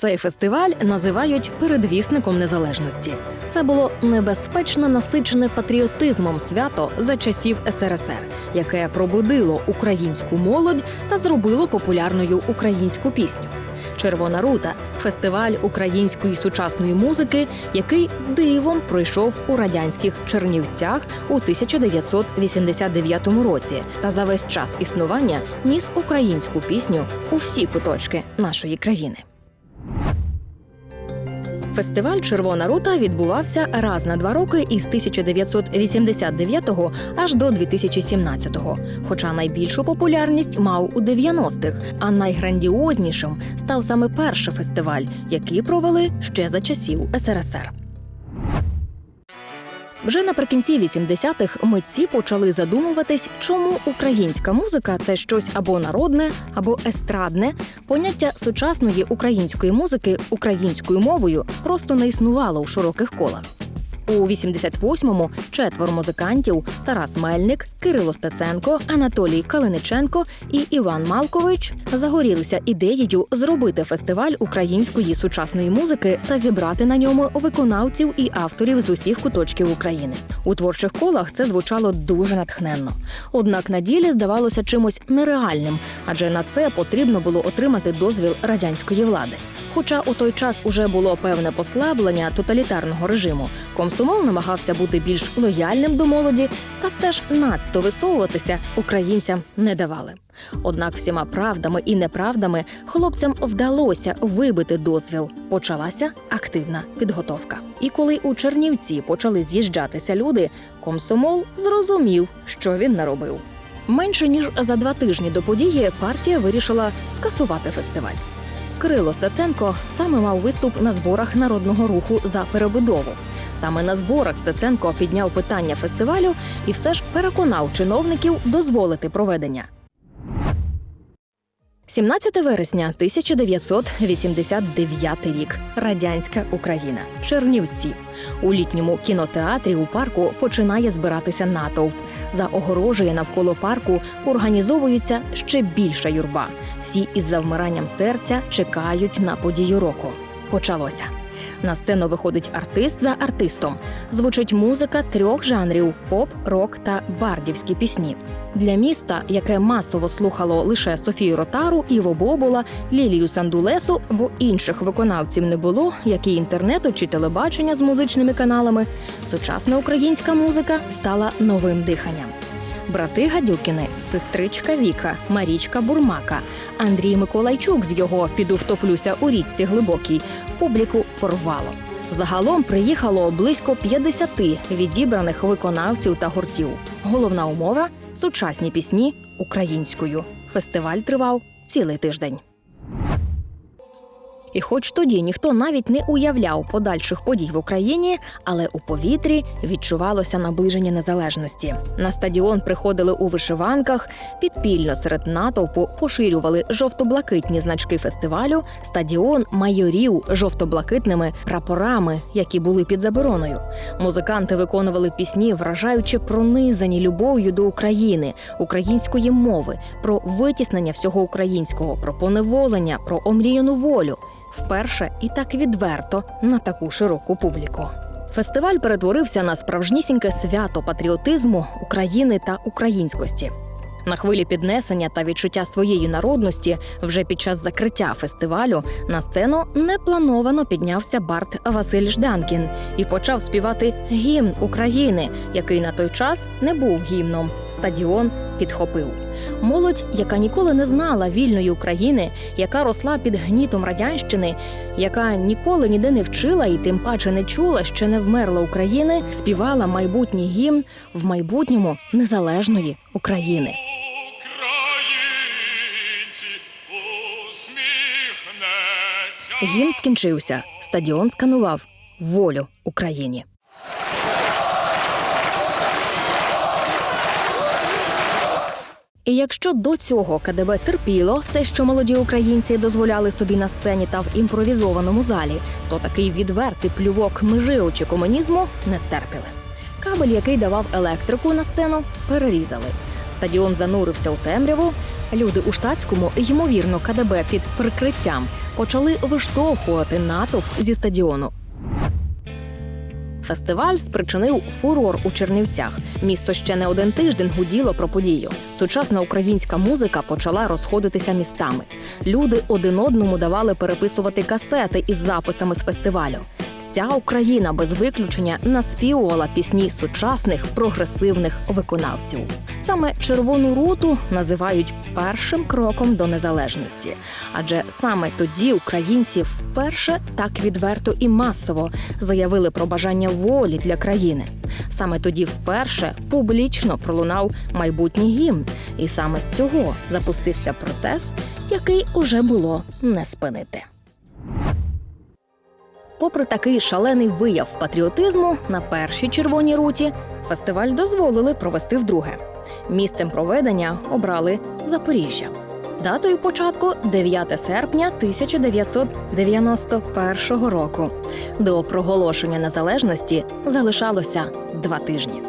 Цей фестиваль називають передвісником незалежності. Це було небезпечно насичене патріотизмом свято за часів СРСР, яке пробудило українську молодь та зробило популярною українську пісню. Червона рута фестиваль української сучасної музики, який дивом пройшов у радянських Чернівцях у 1989 році, та за весь час існування ніс українську пісню у всі куточки нашої країни. Фестиваль Червона рута відбувався раз на два роки із 1989 аж до 2017, Хоча найбільшу популярність мав у 90-х, а найграндіознішим став саме перший фестиваль, який провели ще за часів СРСР. Вже наприкінці 80-х митці почали задумуватись, чому українська музика це щось або народне, або естрадне. Поняття сучасної української музики українською мовою просто не існувало у широких колах. У 88-му четверо музикантів Тарас Мельник, Кирило Стеценко, Анатолій Калиниченко і Іван Малкович загорілися ідеєю зробити фестиваль української сучасної музики та зібрати на ньому виконавців і авторів з усіх куточків України. У творчих колах це звучало дуже натхненно. Однак на ділі здавалося чимось нереальним, адже на це потрібно було отримати дозвіл радянської влади. Хоча у той час уже було певне послаблення тоталітарного режиму, комсомол намагався бути більш лояльним до молоді, та все ж надто висовуватися українцям не давали. Однак всіма правдами і неправдами хлопцям вдалося вибити дозвіл. Почалася активна підготовка. І коли у Чернівці почали з'їжджатися люди, комсомол зрозумів, що він наробив. Менше ніж за два тижні до події партія вирішила скасувати фестиваль. Кирило Стеценко саме мав виступ на зборах народного руху за перебудову. Саме на зборах Стеценко підняв питання фестивалю і все ж переконав чиновників дозволити проведення. 17 вересня 1989 рік. Радянська Україна. Чернівці. У літньому кінотеатрі у парку починає збиратися натовп. За огорожею навколо парку організовується ще більша юрба. Всі із завмиранням серця чекають на подію року. Почалося. На сцену виходить артист за артистом. Звучить музика трьох жанрів: поп, рок та бардівські пісні. Для міста, яке масово слухало лише Софію Ротару, Іво Бобола, Лілію Сандулесу, бо інших виконавців не було, як і інтернету чи телебачення з музичними каналами, сучасна українська музика стала новим диханням. Брати Гадюкіни, сестричка Віка, Марічка Бурмака, Андрій Миколайчук з його піду втоплюся у річці глибокій. Публіку порвало. Загалом приїхало близько 50 відібраних виконавців та гуртів. Головна умова сучасні пісні українською. Фестиваль тривав цілий тиждень. І хоч тоді ніхто навіть не уявляв подальших подій в Україні, але у повітрі відчувалося наближення незалежності. На стадіон приходили у вишиванках, підпільно серед натовпу поширювали жовто-блакитні значки фестивалю. Стадіон майорів жовто-блакитними прапорами, які були під забороною. Музиканти виконували пісні, вражаючи пронизані любов'ю до України, української мови, про витіснення всього українського, про поневолення, про омріяну волю вперше і так відверто на таку широку публіку. Фестиваль перетворився на справжнісіньке свято патріотизму України та українськості. На хвилі піднесення та відчуття своєї народності вже під час закриття фестивалю на сцену неплановано піднявся Барт Василь Жданкін і почав співати гімн України, який на той час не був гімном. Стадіон підхопив. Молодь, яка ніколи не знала вільної України, яка росла під гнітом радянщини, яка ніколи ніде не вчила і тим паче не чула, ще не вмерла України, співала майбутній гімн в майбутньому незалежної України. Українці. Гімн скінчився. Стадіон сканував волю Україні. І якщо до цього КДБ терпіло все, що молоді українці дозволяли собі на сцені та в імпровізованому залі, то такий відвертий плювок межи очі комунізму не стерпіли. Кабель, який давав електрику на сцену, перерізали. Стадіон занурився у темряву. Люди у штатському, ймовірно, КДБ під прикриттям почали виштовхувати натовп зі стадіону. Фестиваль спричинив фурор у Чернівцях. Місто ще не один тиждень гуділо про подію. Сучасна українська музика почала розходитися містами. Люди один одному давали переписувати касети із записами з фестивалю. Вся Україна без виключення наспівувала пісні сучасних прогресивних виконавців. Саме червону руту називають першим кроком до незалежності, адже саме тоді українці вперше так відверто і масово заявили про бажання волі для країни. Саме тоді вперше публічно пролунав майбутній гімн, і саме з цього запустився процес, який уже було не спинити. Попри такий шалений вияв патріотизму на першій червоній руті, фестиваль дозволили провести вдруге. Місцем проведення обрали Запоріжжя. Датою початку 9 серпня 1991 року. До проголошення незалежності залишалося два тижні.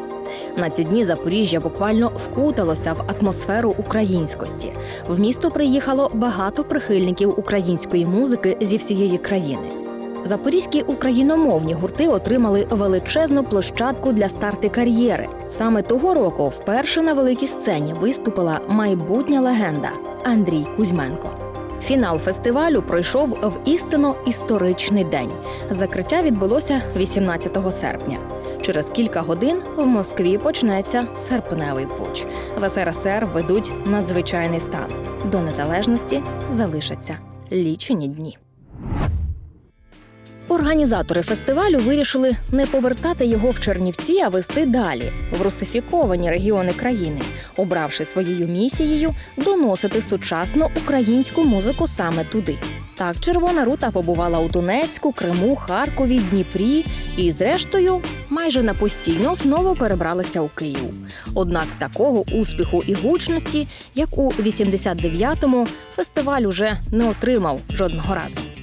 На ці дні Запоріжжя буквально вкуталося в атмосферу українськості. В місто приїхало багато прихильників української музики зі всієї країни. Запорізькі україномовні гурти отримали величезну площадку для старти кар'єри. Саме того року вперше на великій сцені виступила майбутня легенда Андрій Кузьменко. Фінал фестивалю пройшов в істинно історичний день. Закриття відбулося 18 серпня. Через кілька годин в Москві почнеться серпневий пуч. В СРСР ведуть надзвичайний стан. До незалежності залишаться лічені дні. Організатори фестивалю вирішили не повертати його в Чернівці, а вести далі в русифіковані регіони країни, обравши своєю місією доносити сучасну українську музику саме туди. Так, Червона рута побувала у Донецьку, Криму, Харкові, Дніпрі і, зрештою, майже на постійну основу перебралися у Київ. Однак такого успіху і гучності, як у 89-му, фестиваль уже не отримав жодного разу.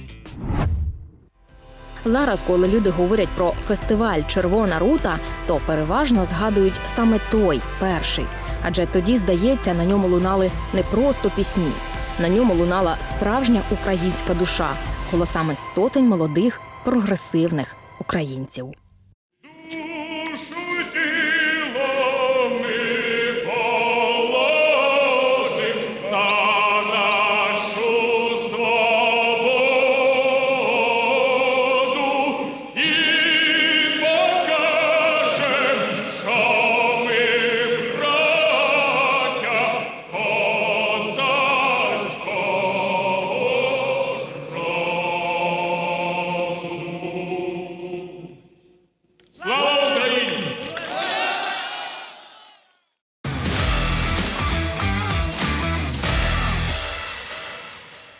Зараз, коли люди говорять про фестиваль Червона рута, то переважно згадують саме той перший. Адже тоді, здається, на ньому лунали не просто пісні, на ньому лунала справжня українська душа голосами сотень молодих прогресивних українців.